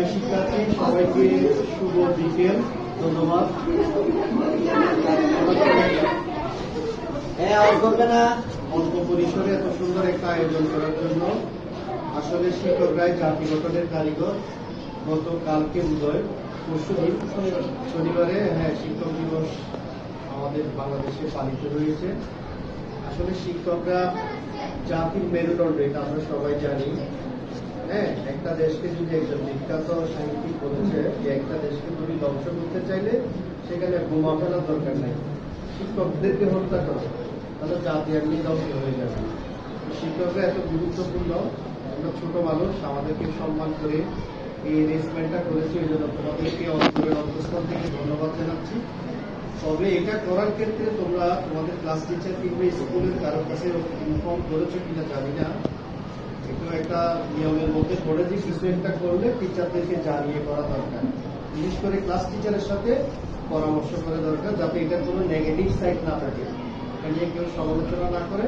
প্রিয় শিক্ষার্থী সবাইকে শুভ বিকেল ধন্যবাদ। হ্যাঁ অন করবে না। অল্প পরিসরে এত সুন্দর একটা আয়োজন করার জন্য আসলে শিক্ষকরাই জাতি গঠনের কারিগর। গতকালকে উদয় পরশু দিন শনিবারে হ্যাঁ শিক্ষক দিবস আমাদের বাংলাদেশে পালিত হয়েছে। আসলে শিক্ষকরা জাতির মেরুদণ্ড এটা আমরা সবাই জানি। হ্যাঁ একটা দেশকে যদি একজন বিখ্যাত সাহিত্যিক বলেছে যে একটা দেশকে তুমি ধ্বংস করতে চাইলে সেখানে বোমা ফেলার দরকার নেই। শিক্ষকদেরকে হত্যা করো। তাহলে জাতি এমনি ধ্বংস হয়ে যাবে। শিক্ষকরা এত গুরুত্বপূর্ণ। আমরা ছোট মানুষ, আমাদেরকে সম্মান করে এই অ্যারেঞ্জমেন্টটা করেছে, এই জন্য তোমাদেরকে অন্তরের অন্তঃস্থল থেকে ধন্যবাদ জানাচ্ছি। তবে এটা করার ক্ষেত্রে তোমরা তোমাদের ক্লাস টিচার কিংবা স্কুলের কারোর কাছে ইনফর্ম করেছ কিনা জানি না। একটু একটা নিয়মের মধ্যে পড়ে যে কিছু একটা করলে টিচারদেরকে জানিয়ে করা দরকার। বিশেষ করে ক্লাস টিচারের সাথে পরামর্শ করা দরকার, যাতে এটার কোনো নেগেটিভ সাইড না থাকে। এটা নিয়ে কেউ সমালোচনা না করে।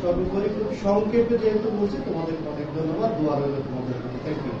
সর্বোপরি খুব সংক্ষেপে যেহেতু বলছি, তোমাদের অনেক ধন্যবাদ। দোয়া রইল তোমাদের থ্যাংক ইউ